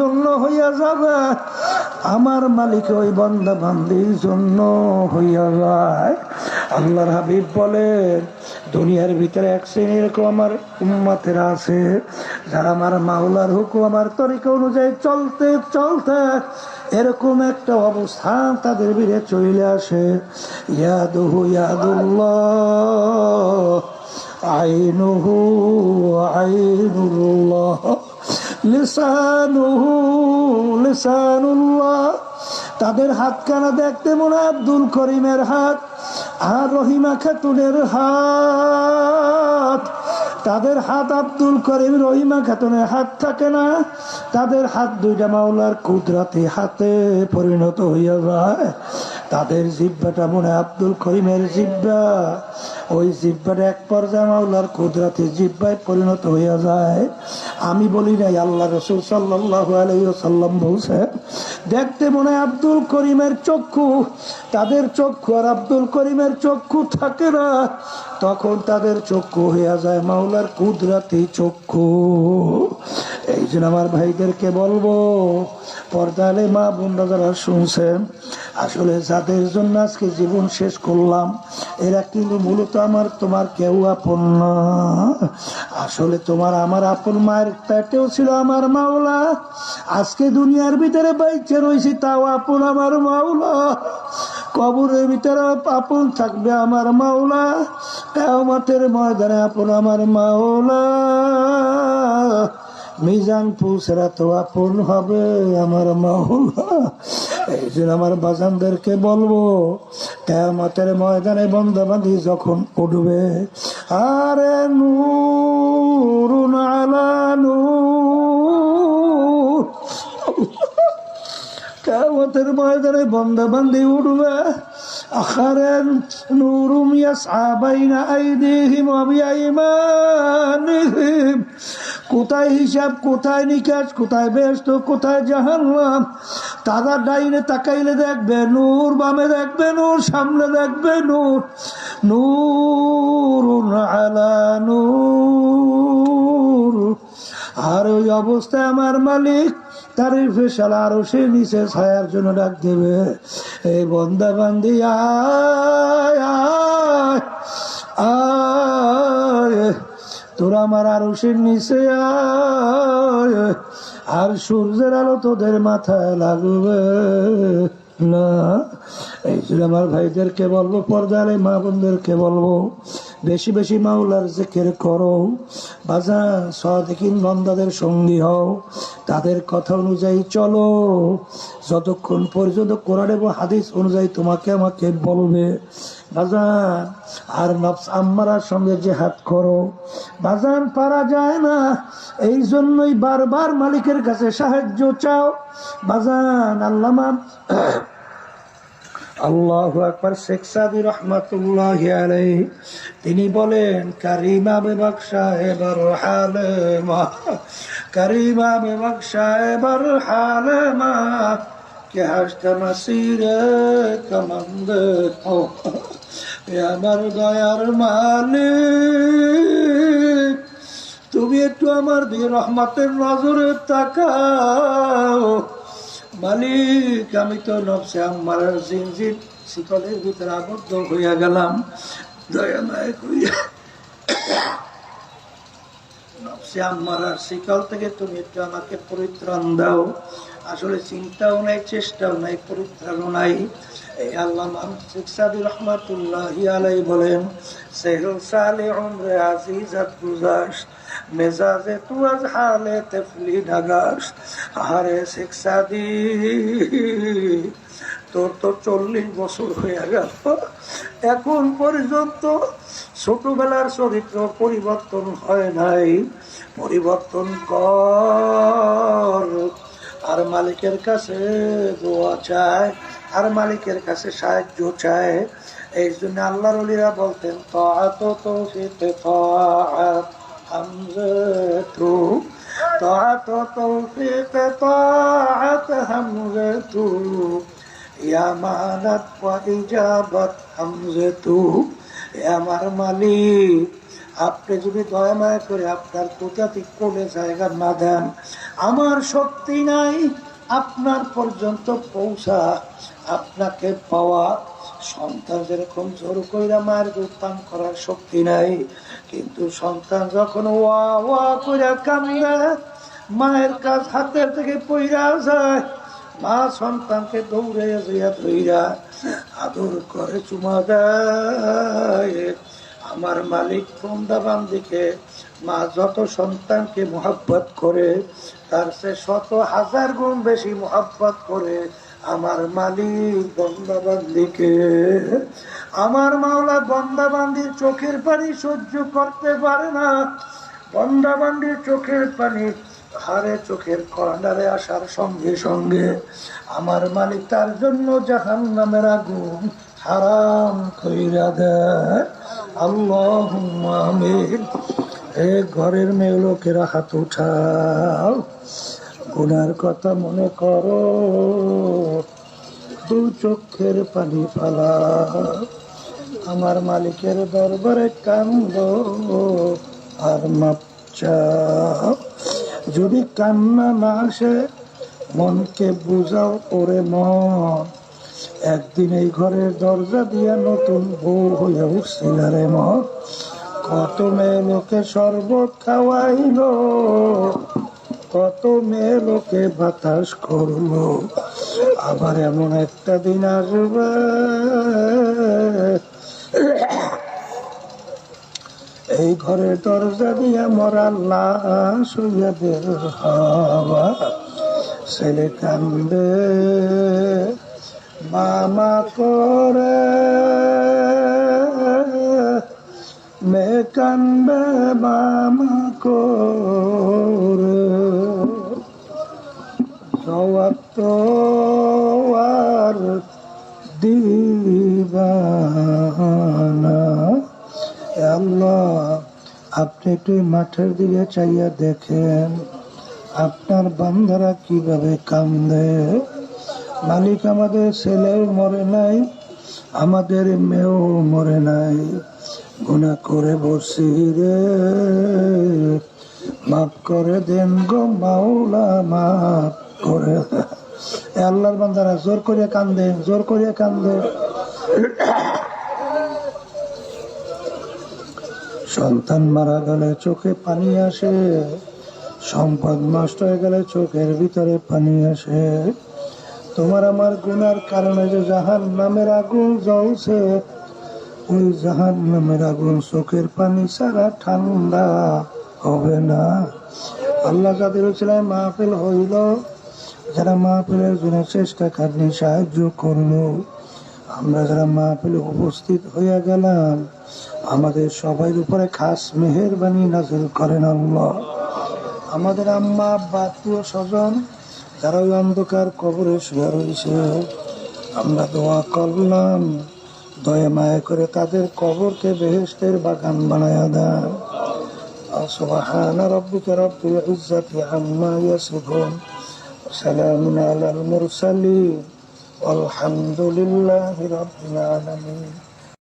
জন্য হইয়া যাবে, আমার মালিক ওই বন্দা বান্দির জন্য হইয়া যায়। আল্লাহর হাবিব বলেন, দুনিয়ার ভিতরে এক শ্রেণি এরকম আমার উম্মাতের আছে, যারা আমার মাওলার হুকুম, আমার তরিকা অনুযায়ী চলতে চলতে এরকম একটা অবস্থান তাদের ভিড়ে চলে আসে। ইয়াদুহু ইয়াদুল্লাহ, আইনুহু আইনুল্লাহ। লিসানুহু, লিসানুল্লাহ। তাদের হাতখানা দেখতে মনে আব্দুল করিমের হাত আর রহিমা খাতুনের হাত। তাদের হাত আব্দুল করিম, রহিমা খাতুনের হাত থাকে না। তাদের হাত দুইটা মাওলার কুদরাতে হাতে পরিণত হইয়া যায়। তাদের জিব্বাটা মনে আব্দুল করিমের জিব্বা ওই জিব্বাটা এক পর্যায়ে মাওলার কুদরাতে জিব্বায় পরিণত হইয়া যায়। আমি বলি নাই, আল্লাহ রসুল সাল্লাহ আলাইসাল্লাম বলছে দেখতে মনে আব্দুল করিমের চক্ষু। তাদের চক্ষু আর আব্দুল করিমের চক্ষু থাকে না। তখন তাদের চক্ষু হইয়া যায় মাওলার কুদরাতি চক্ষু। এই জন্য আমার ভাইদেরকে বলব, পর্দালে মা বোনরা যারা শুনছেন, আসলে যাদের জন্য আজকে জীবন শেষ করলাম, এরা কিন্তু মূলত আমার তোমার কেউ আপন না। আসলে তোমার আমার আপন মায়ের পেটেও ছিল আমার মাওলা, আজকে দুনিয়ার ভিতরে বাইচে রয়েছি তাও আপন আমার মাওলা। কবরের ভিতরে আপন থাকবে আমার মাওলা কেমতের ময়দানে আপন আমার মাওলা। মিজান পুসরা তো আপন হবে, আমার মাওলা। এই জন্য আমার বাজানদেরকে বলব কেমতের ময়দানে বন্ধবান্ধি যখন উঠবে, আরে নূর আলা নূর। কেমতের ময়দানে বন্ধবান্ধি উঠবে। নূরুম ইয়াসআ বাইনা আইদিহিম ওয়া বিআইমানিহিম কোথায় হিসাব, কোথায় নিকাশ, কোথায় ব্যস্ত, কোথায় জাহান্নাম? তারা ডাইনে তাকাইলে দেখবে নূর, বামে দেখবে নূর, সামনে দেখবে নূর। নূর আলা নূর। অবস্থায় আমার মালিক তার ফেসাল আরও সে নিচে ছায়ার জন্য ডাক দেবে। এই বন্দা বান্দি, আয় তোরা আমার আরও সে নিচে আর সূর্যের আলো তোদের মাথায় লাগবে না। এই জন্য আমার ভাইদেরকে বলব, পর্দারে মা বোনদেরকে বলব বেশি বেশি মাওলার জেকের করো। বাজার সদিকিন বন্দাদের সঙ্গী হও। তাদের কথা অনুযায়ী চলো। যতক্ষণ পর্যন্ত কোরআন এবং হাদিস অনুযায়ী তোমাকে আমাকে বলবে বাজান আর নফস আম্মারার সঙ্গে যে হাত করো। বাজান পারা যায় না। এই জন্যই বারবার মালিকের কাছে সাহায্য চাও। বাজান আল্লামা আল্লাহ আকবর শেখ সাদি রহমতুল্লাহ আলাই তিনি বলেন, কারিমা বেবাক সাহেবর হালে মা, কারিমা বেবাক সাহেবর হালে মা, কে হাসতে মাসিরে কমন্দ আমার দয়ার মালিক, তুমি একটু আমার দিয়ে রহমতের নজরে তাকাও। মালিক, আমি তো নবসে আমার জিনজির শিকলের ভিতরে আবদ্ধ হইয়া গেলাম। দয়া নায়ক হইয়া নবসে আমার শিকল থেকে তুমি একটু আমাকে পরিত্রাণ দাও। আসলে চিন্তাও নাই, চেষ্টাও নাই পরিত্রাণও নাই। এই আল্লাহ শেখ সাদি রহমাতুল্লাহ আলাই বলেন সেহল সালে উমরে আজিজাত গুজাস মেজাজে তু আজ হালে তেফলি ঢাগাস আরে শেখ সাদি, তোর তো চল্লিশ বছর হয়ে গেল। এখন পর্যন্ত ছোটবেলার চরিত্র পরিবর্তন হয় নাই। পরিবর্তন কর। আর মালিকের কাছে দোয়া চায়, আর মালিকের কাছে সাহায্য চায়। এই জন্য আল্লাহর অলিরা বলতেন হামজাতু আমার মালিক আপনি যদি দয়া মায়া করে আপনার কোথাতে কোলে জায়গা না দেন, আমার শক্তি নাই, আপনার পর্যন্ত পৌঁছা। আপনাকে পাওয়া সন্তান যেরকম জোর কইরা মায়ের পান করার শক্তি নাই, কিন্তু সন্তান যখন ওয়া ওয়া কইরা কান্দে, মায়ের কাজ হাতের থেকে পইরা যায়, মা সন্তানকে দৌড়ে যাইয়া ধইরা আদর করে চুমা দেয়। আমার মালিক বন্দাবান্দিকে মা যত সন্তানকে মোহাব্বত করে, তার সে শত হাজার গুণ বেশি মোহাব্বত করে আমার মালিক বন্দাবান্দিকে আমার মাওলা বন্দাবান্দির চোখের পানি সহ্য করতে পারে না। বন্দাবান্দির চোখের পানি হারে চোখের কর্নারে আসার সঙ্গে সঙ্গে আমার মালিক তার জন্য জাহান নামের আগুন হারাম কইরা দেয়। আল্লাহ আমিন। এ ঘরের মেয়ে লোকেরা হাত উঠাও। গুনার কথা মনে করো। দু চোখের পানি ফালা আমার মালিকের দরবারে কান্দ আর মাপ যদি কান্না না আসে, মনকে বুঝাও ওরে মন। একদিন এই ঘরের দরজা দিয়া নতুন বউ হয়ে উঠছিল রে মন কত মেয়ে লোকে শরবত খাওয়াইলো, কত মেয়ে লোকে বাতাস করল। আবার এমন একটা দিন আসবে। এই ঘরের দরজা দিয়ে মরা লাশ হইয়া বের হওয়া। ছেলে কান্দে। মামা করে মে কান্দে মামা করে। জবাব তো আর আপনি একটু মাঠের দিকে চাইয়া দেখেন, আপনার বান্ধারা কীভাবে কান্দে। মালিক আমাদের ছেলেও মরে নাই, আমাদের মেয়েও মরে নাই। গুণা করে বসি রে, মাফ করে দেন গো মাওলা, মাফ করে। আল্লাহর বান্দারা জোর করে কান্দে, জোর করে কান্দে। সন্তান মারা গেলে চোখে পানি আসে, সম্পদ নষ্ট হয়ে গেলে চোখের ভিতরে পানি আসে। তোমার আমার গুনার কারণে যে জাহান নামের আগুন জ্বলছে, ওই জাহান নামের আগুন চোখের পানি ছাড়া ঠান্ডা হবে না। আল্লাহ যাদের ছিলেন মাহফিল হইল, যারা মাহফিলের জন্য চেষ্টা খাটনি সাহায্য করল। আমরা যারা মাহফিলে উপস্থিত হইয়া গেলাম, আমাদের সবাই উপরে খাস মেহেরবানি নাজিল করেন আল্লাহ। আমাদের আম্মা, আব্বা, আত্মীয় স্বজন যারা ওই অন্ধকার কবরে শুয়ে রয়েছে আমরা দোয়া করলাম দয়া মায়া করে তাদের কবরকে বেহেস্তের বাগান বানায়া দেন سبحان ربك رب العزة عما يصفون وسلام على المرسلين والحمد لله رب العالمين